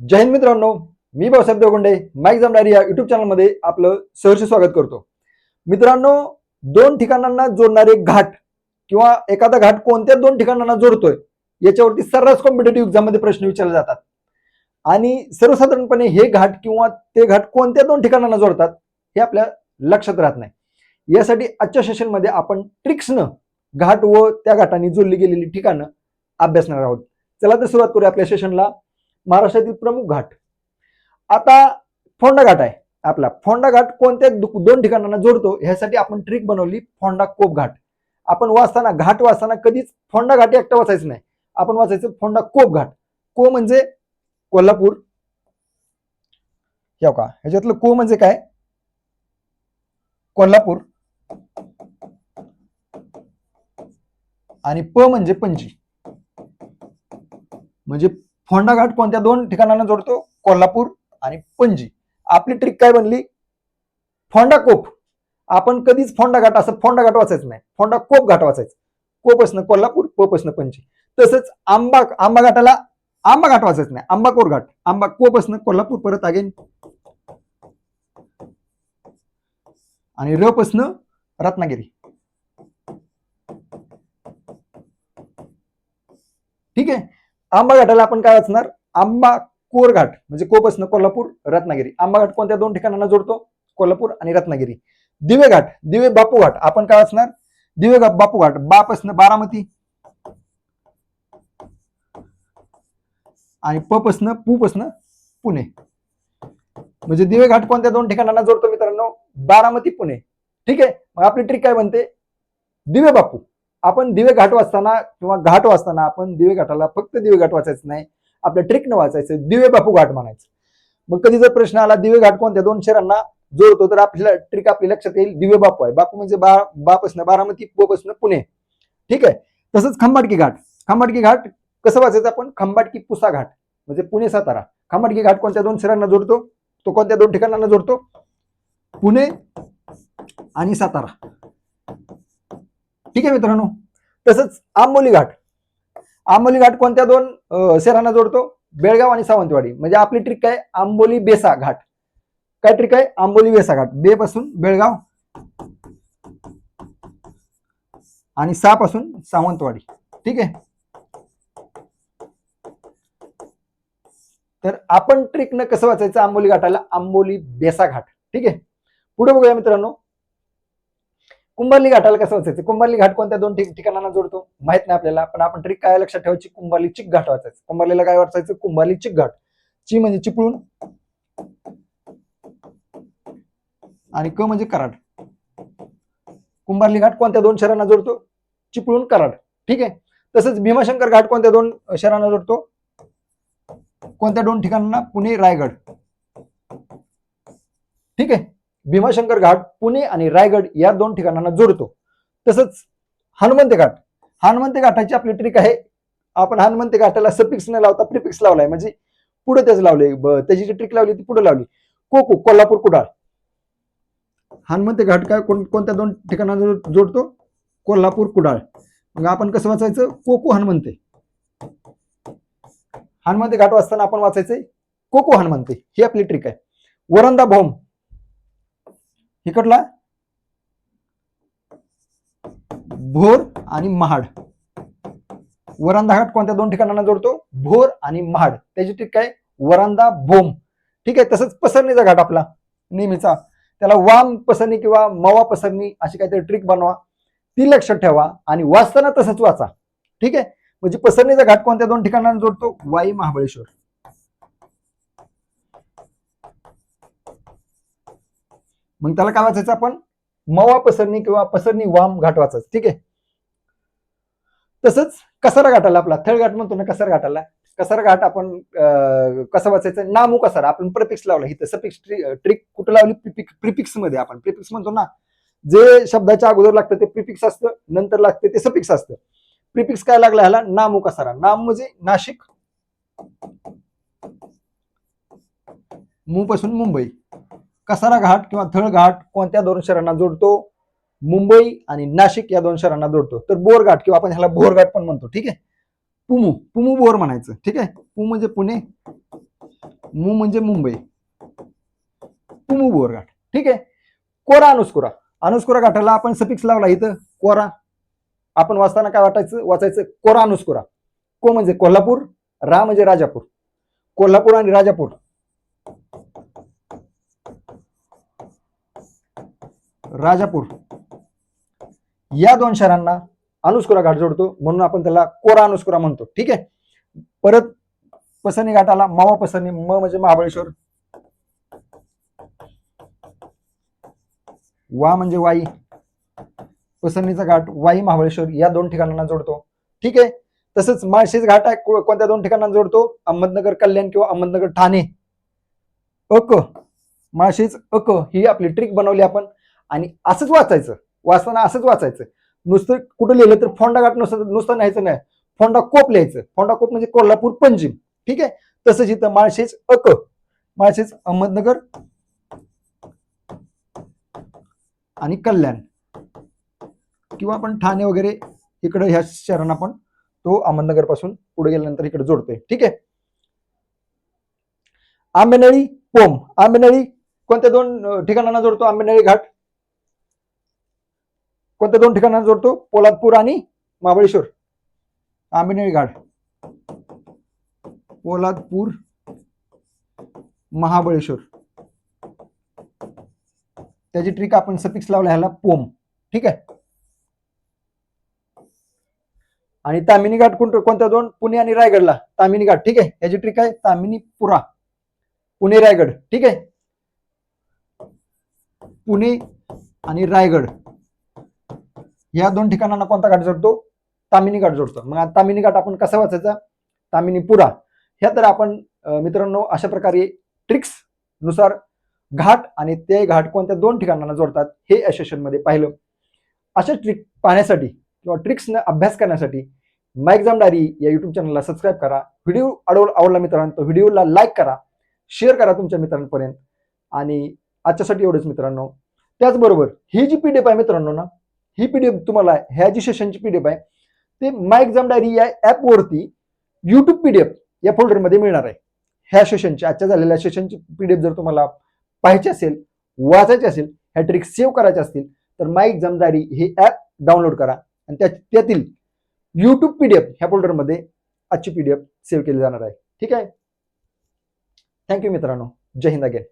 जय हिंद मित्रांनो मी भाऊसाहेब देवगुंडे माईक जमणारी या युट्यूब चॅनलमध्ये आपलं सहर्ष स्वागत करतो. मित्रांनो दोन ठिकाणांना जोडणारे घाट किंवा एखादा घाट कोणत्या दोन ठिकाणांना जोडतोय याच्यावरती सर्रास कॉम्पिटेटिव्ह एक्झाममध्ये प्रश्न विचारले जातात. आणि सर्वसाधारणपणे हे घाट किंवा ते घाट कोणत्या दोन ठिकाणांना जोडतात हे आपल्या लक्षात राहत नाही. यासाठी आजच्या सेशनमध्ये आपण ट्रिक्सनं घाट व त्या घाटाने जोडली गेलेली ठिकाणं अभ्यासणार आहोत. चला तर सुरुवात करूया आपल्या सेशनला महाराष्ट्रातील प्रमुख घाट. आता फोंडा घाट आहे आपला. फोंडा घाट कोणत्या दोन ठिकाणांना जोडतो ह्यासाठी आपण ट्रिक बनवली फोंडा कोप घाट. आपण वाचताना घाट वाचताना कधीच फोंडा घाट एकटा वाचायचं नाही. आपण वाचायचं फोंडा कोप घाट. को म्हणजे कोल्हापूर. या का ह्याच्यातलं को म्हणजे काय? कोल्हापूर. आणि प म्हणजे पणजी. म्हणजे फोंडा घाट कोणत्या दोन ठिकाणांना जोडतो? कोल्हापूर आणि पणजी. आपली ट्रिक काय बनली? फोंडा कोप. आपण कधीच फोंडा घाट असं फोंडा घाट वाचायचं नाही. फोंडा कोप घाट वाचायचं. कोप असणं कोल्हापूर पोप असणं पणजी. तसंच आंबा आंबा घाटाला आंबा घाट वाचायचं नाही. आंबा कोर घाट. आंबा कोप असणं कोल्हापूर परत अगेन आणि रप असणं रत्नागिरी. ठीक आहे? आंबा घाटाला आपण काय वाचणार आंबा कोर घाट म्हणजे कोप असणं कोल्हापूर रत्नागिरी. आंबा घाट कोणत्या दोन ठिकाणांना जोडतो? कोल्हापूर आणि रत्नागिरी. दिवे घाट दिवे बापू घाट आपण काय वाचणार दिवे बापू घाट बाप असणं बारामती. आणि पप असणं पूप असणं पुणे. म्हणजे दिवे घाट कोणत्या दोन ठिकाणांना जोडतो मित्रांनो? बारामती पुणे. ठीक आहे? मग आपली ट्रिक काय बनते? दिवे बापू. आपण दिवे घाट वाचताना किंवा घाट वाचताना आपण दिवे घाटाला फक्त दिवे घाट वाचायचं नाही आपल्या ट्रिकनं वाचायचं दिवे बापू घाट म्हणायचं. मग कधी जर प्रश्न आला दिवे घाट कोणत्या? दोन शहरांना जोडतो तर आपल्याला ट्रिक आपल्या लक्षात येईल दिवे बापू आहे. बापू म्हणजे बा बाप असणं बारामती पोप असणं पुणे. ठीक आहे? तसंच खंबाटकी घाट. खंबाटकी घाट कसं वाचायचं आपण? खंबाटकी पुसा घाट म्हणजे पुणे सातारा. खंबाटकी घाट कोणत्या दोन शहरांना जोडतो? तो कोणत्या दोन ठिकाणांना जोडतो? पुणे आणि सातारा. ठीक आहे मित्रांनो? तसंच आंबोली घाट. आंबोली घाट कोणत्या दोन शहरांना जोडतो? बेळगाव आणि सावंतवाडी. म्हणजे आपली ट्रिक काय? आंबोली बेसा घाट. काय ट्रिक आहे? आंबोली बेसा घाट. बे पासून बेळगाव आणि सा पासून सावंतवाडी. ठीक आहे? तर आपण ट्रिकनं कसं वाचायचं? आंबोली घाटाला आंबोली बेसा घाट. ठीक आहे? पुढे बघूया मित्रांनो. कुंभारली घाटाला कसं वाचायचं कुंभारली घाट कोणत्या दोन ठिकाणांना जोडतो? माहीत नाही आपल्याला पण आपण ट्रिक काय लक्षात ठेवायची? कुंभारली चिक घाट वाचायचं. कुंभारलीला काय वाचायचं? कुंभारली चिक घाट. ची म्हणजे चिपळूण. आणि क म्हणजे कराड. कुंभारली घाट कोणत्या दोन शहरांना जोडतो? चिपळूण कराड. ठीक आहे? तसंच भीमाशंकर घाट कोणत्या दोन शहरांना जोडतो? कोणत्या दोन ठिकाणांना? पुणे रायगड. ठीक आहे? भीमाशंकर घाट पुणे आणि रायगड या दोन ठिकाणांना जोडतो. तसंच हनुमंत घाट. हनुमंत घाटाची आपली ट्रिक आहे. आपण हनुमंत घाटाला सपिक्स न लावता प्रिपिक्स लावलाय. म्हणजे पुढे त्याच लावले त्याची जी ट्रिक लावली ती पुढे लावली. कोको कोल्हापूर कुडाळ. हनुमंत घाट काय कोण- कोणत्या दोन ठिकाणांना जोडतो? कोल्हापूर कुडाळ. मग आपण कसं वाचायचं? कोको हनुमंते हनुमंत घाट वाचताना आपण वाचायचंय कोको हनुमंते ही आपली ट्रिक आहे. वरंदा भोम. इकडला. भोर आणि महाड. वरांदा घाट कोणत्या दोन ठिकाणांना जोडतो? भोर आणि महाड. त्याची ट्रिक काय? वरांदा भोम. ठीक आहे तसंच पसरणीचा घाट आपला नेहमीचा. त्याला वाम पसरणी किंवा मवा पसरणी अशी काहीतरी ट्रिक बनवा. ती लक्षात ठेवा आणि वाचताना तसंच वाचा. ठीक आहे? म्हणजे पसरणीचा घाट कोणत्या दोन ठिकाणांना जोडतो? वाई महाबळेश्वर. मग त्याला काय वाचायचं आपण? मवा पसरणी किंवा पसरणी वाम घाट वाचायचं. ठीक आहे? तसंच कसारा घाटाला आपला थळ घाट म्हणतो ना कसारा घाटाला. कसारा घाट आपण कसं वाचायचं? नामू कसारा. आपण प्रपिक्स लावला. इथं सपिक्स ट्रिक कुठं लावली? प्रिपिक्समध्ये आपण. प्रिपिक्स म्हणतो ना जे शब्दाच्या अगोदर लागतं ते प्रिपिक्स असतं नंतर लागते ते सपिक्स असतं. प्रिपिक्स काय लागला ह्याला? नामू कसारा. नाम म्हणजे नाशिक मू पासून मुंबई. कसारा घाट किंवा थळ घाट कोणत्या दोन शहरांना जोडतो? मुंबई आणि नाशिक या दोन शहरांना जोडतो. तर बोरघाट किंवा आपण ह्याला बोरघाट पण म्हणतो ठीक आहे? पुमू पुमू बोर म्हणायचं ठीक आहे? पु म्हणजे पुणे मु म्हणजे मुंबई. पुमू बोरघाट ठीक आहे? कोरा अनुस्कुरा. अनुस्कुरा घाटाला आपण सफिक्स लावला इथं कोरा. आपण वाचताना काय वाटायचं? वाचायचं कोरा अनुस्कुरा. को म्हणजे कोल्हापूर रा म्हणजे राजापूर. कोल्हापूर आणि राजापूर. राजापूर. या दोन शहरांना अनुस्कुरा घाट जोडतो म्हणून आपण त्याला कोरा अनुस्कुरा म्हणतो. ठीक आहे? परत पसनी घाटाला मावा पसनी म म्हणजे महाबळेश्वर. वा म्हणजे वाई. पसनीचा घाट वाई महाबळेश्वर या दोन ठिकाणांना जोडतो. ठीक आहे? तसंच माळशेज घाट आहे कोणत्या दोन ठिकाणांना जोडतो? अहमदनगर कल्याण किंवा अहमदनगर ठाणे. अक. माळशेज अक ही आपली ट्रिक बनवली आपण. आणि असंच वाचायचं. वाचताना असंच वाचायचं. नुसतं कुठं लिहिलं तर फोंडाघाट नुसतं नुसतं न्यायचं नाही. फोंडा कोप लिहायचं. फोंडा कोप म्हणजे कोल्हापूर पंजिम ठीक आहे? तसंच इथं माळशेज अक. माळशेज अहमदनगर आणि कल्याण. किंवा आपण ठाणे वगैरे इकडं ह्या शहरांना आपण तो अहमदनगरपासून पुढे गेल्यानंतर इकडे जोडतोय. ठीक आहे? आंबेनळी पोम. आंबेनळी कोणत्या दोन ठिकाणांना जोडतो? आंबेनळी घाट. कोणत्या दोन ठिकाणांना जोडतो? पोलादपूर आणि महाबळेश्वर. आंबेनळी घाट. पोलादपूर महाबळेश्वर. त्याची ट्रिक आपण सफिक्स लावला ह्याला पोम. ठीक आहे? आणि तामिनी घाट कोणतं? कोणत्या दोन? पुणे आणि रायगडला. तामिनी घाट. ठीक आहे? याची ट्रिक आहे तामिनी पुरा पुणे रायगड. ठीक आहे? पुणे आणि रायगड. या दोन ठिकाणांना कोणता घाट जोडतो? तामिनी घाट जोडतो. मग तामिनी घाट आपण कसा वाचायचा? तामिनी पुरा. ह्या तर आपण मित्रांनो अशा प्रकारे ट्रिक्सनुसार घाट आणि ते घाट कोणत्या दोन ठिकाणांना जोडतात हे या पाहिलं. अशा ट्रिक पाहण्यासाठी किंवा ट्रिक्सनं अभ्यास करण्यासाठी माय एक्झाम डायरी या युट्यूब चॅनलला सबस्क्राईब करा. व्हिडिओ आवड आवडला मित्रांनो व्हिडिओला लाईक करा. शेअर करा तुमच्या मित्रांपर्यंत. आणि आजच्यासाठी एवढंच मित्रांनो. त्याचबरोबर ही जी पी पीडीएफ आहे मित्रांनो ना ही पीडीएफ तुम्हाला ह्या जी सेशनची पीडीएफ आहे ते माय एक्झाम डायरी या ॲपवरती युट्यूब पीडीएफ या फोल्डरमध्ये मिळणार आहे. ह्या सेशनची आजच्या झालेल्या सेशनची पीडीएफ जर तुम्हाला पाहायची असेल वाचायची असेल ह्या ट्रिक सेव्ह करायच्या असतील तर माय एक्झाम डायरी हे ॲप डाउनलोड करा आणि त्या त्यातील युट्यूब पीडीएफ ह्या फोल्डरमध्ये आजची पीडीएफ सेव्ह केली जाणार आहे. ठीक आहे? थँक्यू मित्रांनो. जय हिंद अगेन